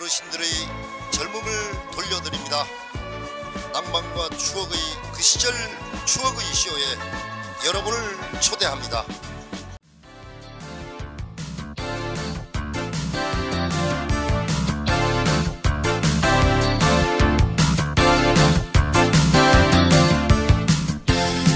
어르신들의 젊음을 돌려드립니다. 낭만과 추억의 그 시절 추억의 쇼에 여러분을 초대합니다.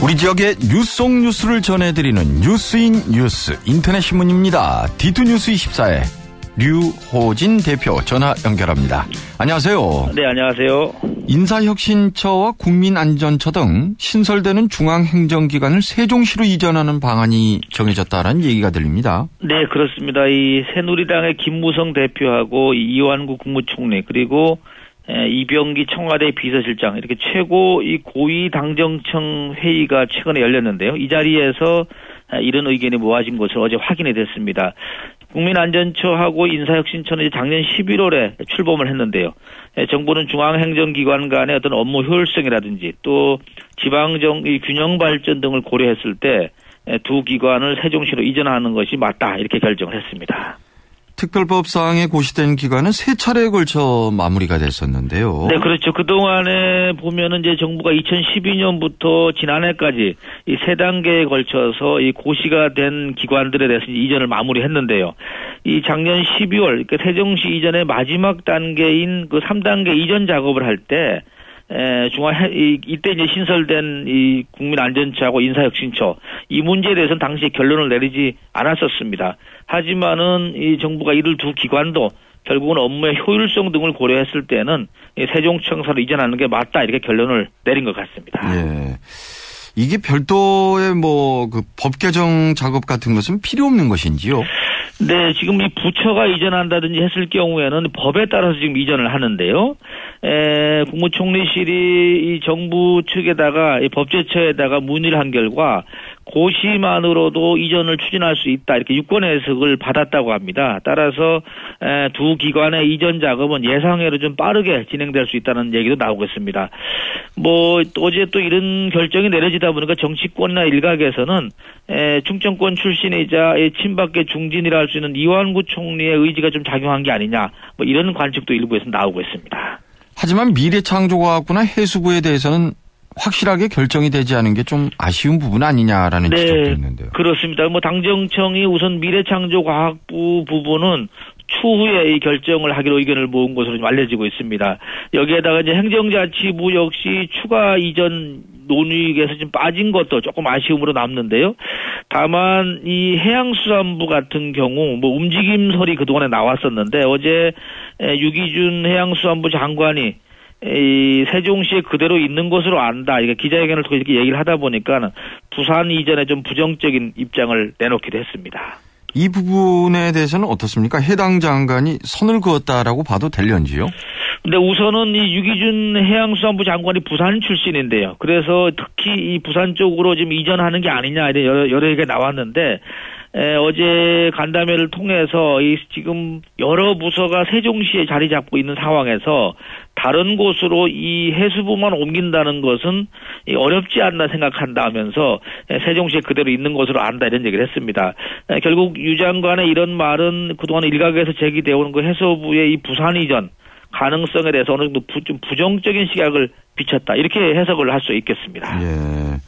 우리 지역의 뉴스 속 뉴스를 전해드리는 뉴스인 뉴스 인터넷 신문입니다. 디투 뉴스 24의 류호진 대표 전화 연결합니다. 안녕하세요. 네, 안녕하세요. 인사혁신처와 국민안전처 등 신설되는 중앙행정기관을 세종시로 이전하는 방안이 정해졌다는 얘기가 들립니다. 네, 그렇습니다. 이 새누리당의 김무성 대표하고 이완구 국무총리 그리고 이병기 청와대 비서실장 이렇게 최고 이 고위 당정청 회의가 최근에 열렸는데요. 이 자리에서 이런 의견이 모아진 것을 어제 확인이 됐습니다. 국민안전처하고 인사혁신처는 작년 11월에 출범을 했는데요. 정부는 중앙행정기관 간의 어떤 업무 효율성이라든지 또 지방정 균형 발전 등을 고려했을 때 두 기관을 세종시로 이전하는 것이 맞다 이렇게 결정을 했습니다. 특별법상에 고시된 기간은 세 차례에 걸쳐 마무리가 됐었는데요. 네, 그렇죠. 그 동안에 보면은 이제 정부가 2012년부터 지난해까지 이 세 단계에 걸쳐서 이 고시가 된 기관들에 대해서 이전을 마무리했는데요. 이 작년 12월, 그러니까 세종시 이전의 마지막 단계인 그 3단계 이전 작업을 할 때 에, 중앙 이, 이때 이제 신설된 이 국민안전처하고 인사혁신처 이 문제에 대해서는 당시 결론을 내리지 않았었습니다. 하지만은 이 정부가 이를 두 기관도 결국은 업무의 효율성 등을 고려했을 때는 세종청사로 이전하는 게 맞다 이렇게 결론을 내린 것 같습니다. 예. 이게 별도의 뭐 그 법 개정 작업 같은 것은 필요 없는 것인지요? 네, 지금 이 부처가 이전한다든지 했을 경우에는 법에 따라서 지금 이전을 하는데요. 에, 국무총리실이 이 정부 측에다가 이 법제처에다가 문의를 한 결과 고시만으로도 이전을 추진할 수 있다 이렇게 유권 해석을 받았다고 합니다. 따라서 에, 두 기관의 이전 작업은 예상외로 좀 빠르게 진행될 수 있다는 얘기도 나오고 있습니다. 뭐 어제 또 이런 결정이 내려지다 보니까 정치권이나 일각에서는 에, 충청권 출신이자 친박계 중진 이라 할 수 있는 이완구 총리의 의지가 좀 작용한 게 아니냐 뭐 이런 관측도 일부에서 나오고 있습니다. 하지만 미래창조과학부나 해수부에 대해서는 확실하게 결정이 되지 않은 게 좀 아쉬운 부분 아니냐라는 네, 지적도 있는데요. 그렇습니다. 뭐 당정청이 우선 미래창조과학부 부분은 추후에 이 결정을 하기로 의견을 모은 것으로 좀 알려지고 있습니다. 여기에다가 이제 행정자치부 역시 추가 이전 논의에서 좀 빠진 것도 조금 아쉬움으로 남는데요. 다만 이 해양수산부 같은 경우 뭐 움직임설이 그동안에 나왔었는데 어제 유기준 해양수산부 장관이 이 세종시에 그대로 있는 것으로 안다. 이게 기자회견을 통해 이렇게 얘기를 하다 보니까 부산 이전에 좀 부정적인 입장을 내놓기도 했습니다. 이 부분에 대해서는 어떻습니까? 해당 장관이 선을 그었다라고 봐도 될런지요? 근데 우선은 이 유기준 해양수산부 장관이 부산 출신인데요. 그래서 특히 이 부산 쪽으로 지금 이전하는 게 아니냐 이런 여러, 여러 얘기가 나왔는데 에, 어제 간담회를 통해서 이 지금 여러 부서가 세종시에 자리 잡고 있는 상황에서 다른 곳으로 이 해수부만 옮긴다는 것은 어렵지 않나 생각한다 하면서 세종시에 그대로 있는 것으로 안다 이런 얘기를 했습니다. 에, 결국 유 장관의 이런 말은 그동안 일각에서 제기되어 오는 그 해수부의 이 부산 이전 가능성에 대해서 어느 정도 부, 좀 부정적인 시각을 비쳤다 이렇게 해석을 할 수 있겠습니다. 예.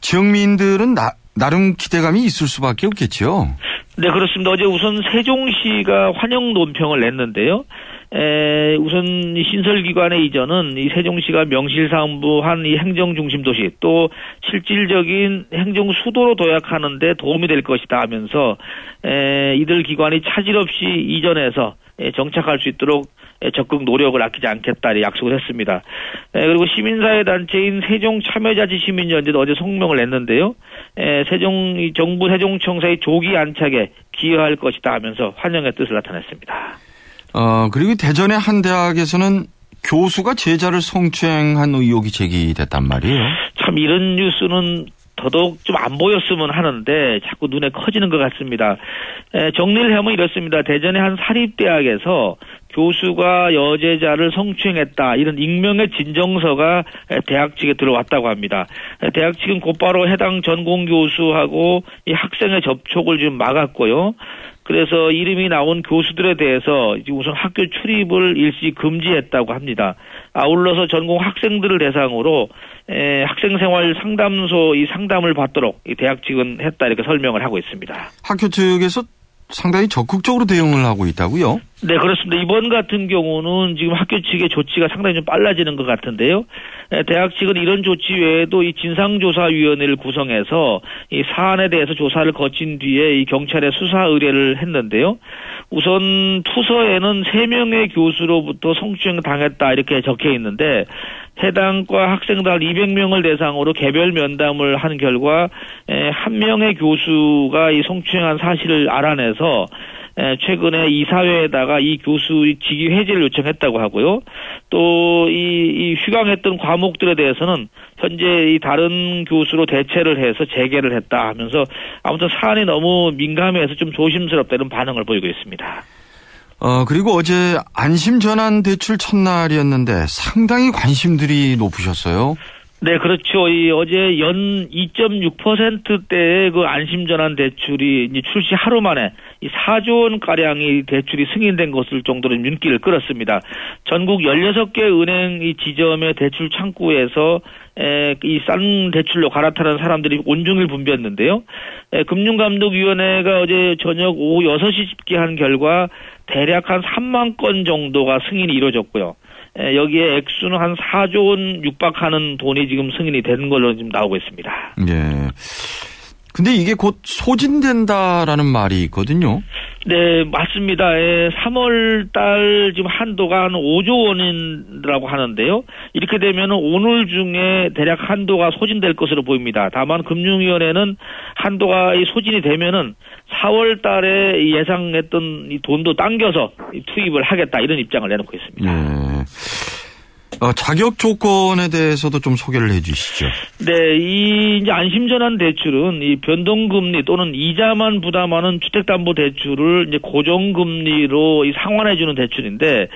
지역민들은 나, 나름 기대감이 있을 수밖에 없겠죠. 네, 그렇습니다. 어제 우선 세종시가 환영 논평을 냈는데요. 에, 우선 신설기관의 이전은 이 세종시가 명실상부한 이 행정중심 도시 또 실질적인 행정 수도로 도약하는데 도움이 될 것이다 하면서 에, 이들 기관이 차질 없이 이전해서 정착할 수 있도록 적극 노력을 아끼지 않겠다 약속을 했습니다. 그리고 시민사회 단체인 세종 참여자치 시민연대도 어제 성명을 냈는데요. 세종 정부 세종청사의 조기 안착에 기여할 것이다 하면서 환영의 뜻을 나타냈습니다. 어 그리고 대전의 한 대학에서는 교수가 제자를 성추행한 의혹이 제기됐단 말이에요. 참 이런 뉴스는 더더욱 좀 안 보였으면 하는데 자꾸 눈에 커지는 것 같습니다. 에, 정리를 하면 이렇습니다. 대전의 한 사립대학에서 교수가 여제자를 성추행했다 이런 익명의 진정서가 대학 측에 들어왔다고 합니다. 대학 측은 곧바로 해당 전공 교수하고 이 학생의 접촉을 지금 막았고요. 그래서 이름이 나온 교수들에 대해서 우선 학교 출입을 일시 금지했다고 합니다. 아울러서 전공 학생들을 대상으로 에, 학생생활 상담소 이 상담을 받도록 이 대학 측은 했다 이렇게 설명을 하고 있습니다. 학교 측에서 상당히 적극적으로 대응을 하고 있다고요? 네, 그렇습니다. 이번 같은 경우는 지금 학교 측의 조치가 상당히 좀 빨라지는 것 같은데요. 대학 측은 이런 조치 외에도 이 진상조사위원회를 구성해서 이 사안에 대해서 조사를 거친 뒤에 이 경찰에 수사 의뢰를 했는데요. 우선 투서에는 3명의 교수로부터 성추행 당했다 이렇게 적혀 있는데 해당과 학생들 200명을 대상으로 개별 면담을 한 결과 한 명의 교수가 이 성추행한 사실을 알아내서 최근에 이사회에다가 이 교수 직위 해제를 요청했다고 하고요. 또이이 휴강했던 과목들에 대해서는 현재 이 다른 교수로 대체를 해서 재개를 했다 하면서 아무튼 사안이 너무 민감해서 좀 조심스럽다는 반응을 보이고 있습니다. 어, 그리고 어제 안심 전환 대출 첫날이었는데 상당히 관심들이 높으셨어요. 네, 그렇죠. 이 어제 연 2.6%대의 그 안심전환 대출이 이제 출시 하루 만에 이 4조 원 가량이 대출이 승인된 것을 정도로 윤기를 끌었습니다. 전국 16개 은행 이 지점의 대출 창구에서 이싼 대출로 갈아타는 사람들이 온종일 붐볐는데요. 에, 금융감독위원회가 어제 저녁 오후 6시 집계한 결과 대략 한 3만 건 정도가 승인이 이루어졌고요. 여기에 액수는 한 4조 원 육박하는 돈이 지금 승인이 된 걸로 지금 나오고 있습니다. 예. 근데 이게 곧 소진된다라는 말이 있거든요. 네, 맞습니다. 예, 3월 달 지금 한도가 한 5조 원이라고 하는데요. 이렇게 되면 오늘 중에 대략 한도가 소진될 것으로 보입니다. 다만 금융위원회는 한도가 소진이 되면은 4월 달에 예상했던 이 돈도 당겨서 투입을 하겠다 이런 입장을 내놓고 있습니다. 예. 어, 자격 조건에 대해서도 좀 소개를 해 주시죠. 네, 이 이제 안심전환 대출은 이 변동금리 또는 이자만 부담하는 주택담보대출을 이제 고정금리로 상환해 주는 대출인데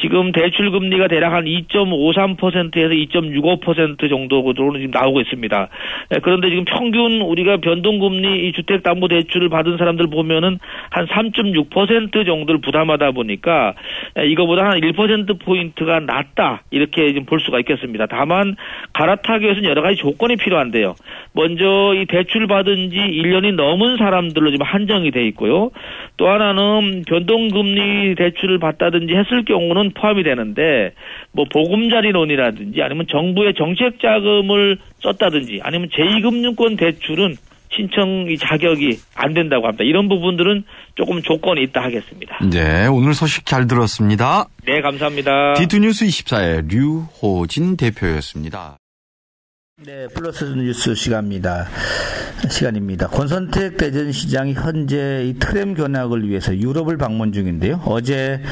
지금 대출 금리가 대략 한 2.53%에서 2.65% 정도로 지금 나오고 있습니다. 예, 그런데 지금 평균 우리가 변동금리 이 주택담보대출을 받은 사람들 보면은 한 3.6% 정도를 부담하다 보니까 예, 이거보다 한 1% 포인트가 낮다 이렇게 좀 볼 수가 있겠습니다. 다만 갈아타기 위해서는 여러 가지 조건이 필요한데요. 먼저 이 대출 받은 지 1년이 넘은 사람들로 지금 한정이 돼 있고요. 또 하나는 변동금리 대출을 받다든지 했을 경우는 포함이 되는데 뭐 보금자리론이라든지 아니면 정부의 정책 자금을 썼다든지 아니면 제2금융권 대출은 신청 자격이 안 된다고 합니다. 이런 부분들은 조금 조건이 있다 하겠습니다. 네, 오늘 소식 잘 들었습니다. 네, 감사합니다. 디투뉴스 24의 류호진 대표였습니다. 네, 플러스 뉴스 시간입니다. 시간입니다. 권선택 대전시장이 현재 이 트램 견학을 위해서 유럽을 방문 중인데요. 어제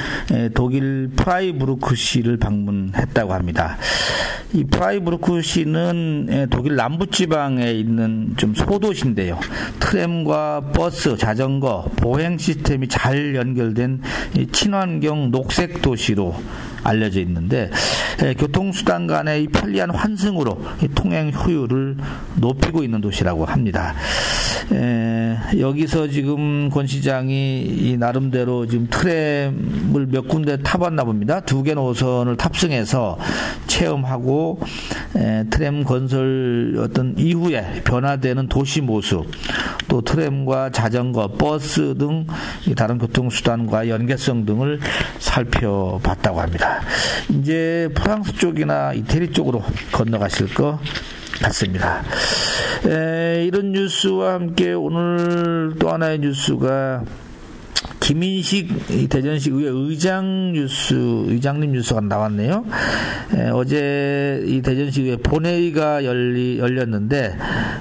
독일 프라이부르크시를 방문했다고 합니다. 이 프라이부르크시는 독일 남부지방에 있는 좀 소도시인데요. 트램과 버스, 자전거, 보행 시스템이 잘 연결된 친환경 녹색 도시로 알려져 있는데 교통수단 간의 편리한 환승으로 통행 효율을 높이고 있는 도시라고 합니다. 에, 여기서 지금 권 시장이 나름대로 지금 트램을 몇 군데 타봤나 봅니다. 두 개 노선을 탑승해서 체험하고 에, 트램 건설 어떤 이후에 변화되는 도시 모습 또 트램과 자전거, 버스 등 다른 교통수단과 연계성 등을 살펴봤다고 합니다. 이제 프랑스 쪽이나 이태리 쪽으로 건너가실 것 같습니다. 에, 이런 뉴스와 함께 오늘 또 하나의 뉴스가 김인식 대전시 의회 의장 뉴스, 의장님 뉴스가 나왔네요. 에, 어제 이 대전시 의회 본회의가 열리, 열렸는데,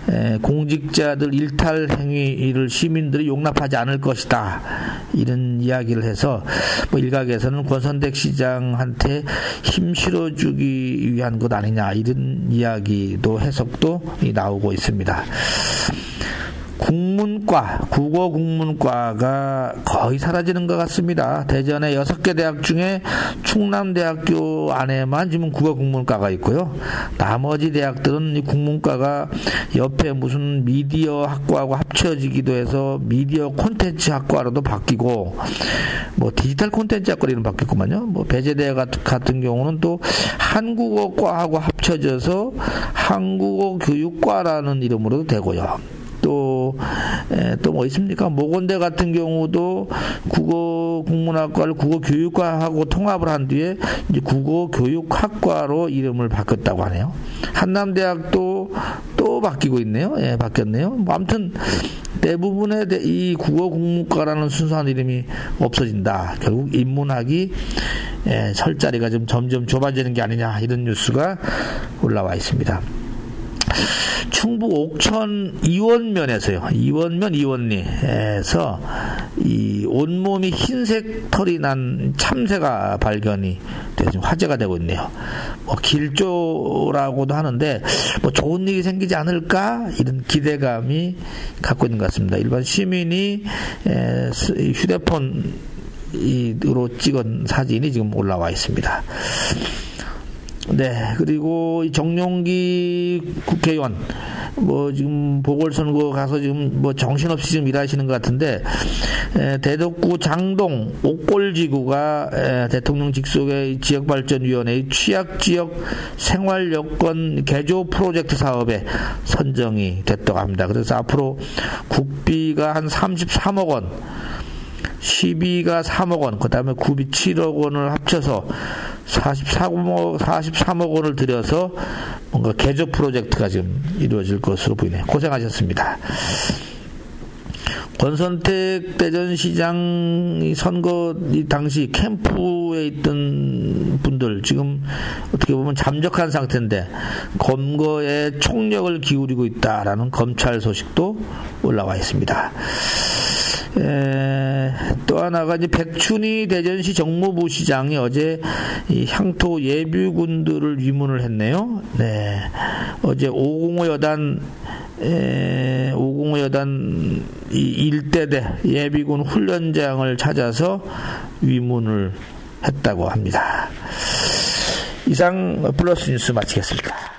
에, 공직자들 일탈 행위를 시민들이 용납하지 않을 것이다. 이런 이야기를 해서, 뭐 일각에서는 권선택 시장한테 힘 실어주기 위한 것 아니냐, 이런 이야기도 해석도 나오고 있습니다. 국문과, 국어 국문과가 거의 사라지는 것 같습니다. 대전의 여섯 개 대학 중에 충남대학교 안에만 지금 국어 국문과가 있고요. 나머지 대학들은 이 국문과가 옆에 무슨 미디어 학과하고 합쳐지기도 해서 미디어 콘텐츠 학과로도 바뀌고 뭐 디지털 콘텐츠 학과로 이름 바뀌었구만요. 뭐 배재대 같은 경우는 또 한국어과하고 합쳐져서 한국어 교육과라는 이름으로도 되고요. 또, 또 뭐 있습니까? 모건대 같은 경우도 국어 국문학과를 국어 교육과하고 통합을 한 뒤에 이제 국어 교육학과로 이름을 바꿨다고 하네요. 한남대학도 또 바뀌고 있네요. 예, 바뀌었네요. 뭐 아무튼 대부분의 이 국어 국문과라는 순수한 이름이 없어진다. 결국 인문학이 예, 설 자리가 좀 점점 좁아지는 게 아니냐 이런 뉴스가 올라와 있습니다. 충북 옥천 이원면에서요. 이원면 이원리에서 이 온몸이 흰색 털이 난 참새가 발견이 돼서 화제가 되고 있네요. 뭐 길조라고도 하는데 뭐 좋은 일이 생기지 않을까 이런 기대감이 갖고 있는 것 같습니다. 일반 시민이 휴대폰 으로 찍은 사진이 지금 올라와 있습니다. 네, 그리고 정용기 국회의원 뭐 지금 보궐선거 가서 지금 뭐 정신없이 지금 일하시는 것 같은데 에, 대덕구 장동 옥골지구가 에, 대통령 직속의 지역발전위원회의 취약지역 생활여건 개조 프로젝트 사업에 선정이 됐다고 합니다. 그래서 앞으로 국비가 한 33억 원 시비가 3억 원, 그 다음에 구비 7억 원을 합쳐서 44억, 43억 원을 들여서 뭔가 개조 프로젝트가 지금 이루어질 것으로 보이네요. 고생하셨습니다. 권선택 대전시장 선거 당시 캠프에 있던 분들 지금 어떻게 보면 잠적한 상태인데 검거에 총력을 기울이고 있다라는 검찰 소식도 올라와 있습니다. 에, 또 하나가 이제 백춘희 대전시 정무부 시장이 어제 이 향토 예비군들을 위문을 했네요. 네. 어제 505 여단 에, 505 여단 이 일대대 예비군 훈련장을 찾아서 위문을 했다고 합니다. 이상 플러스 뉴스 마치겠습니다.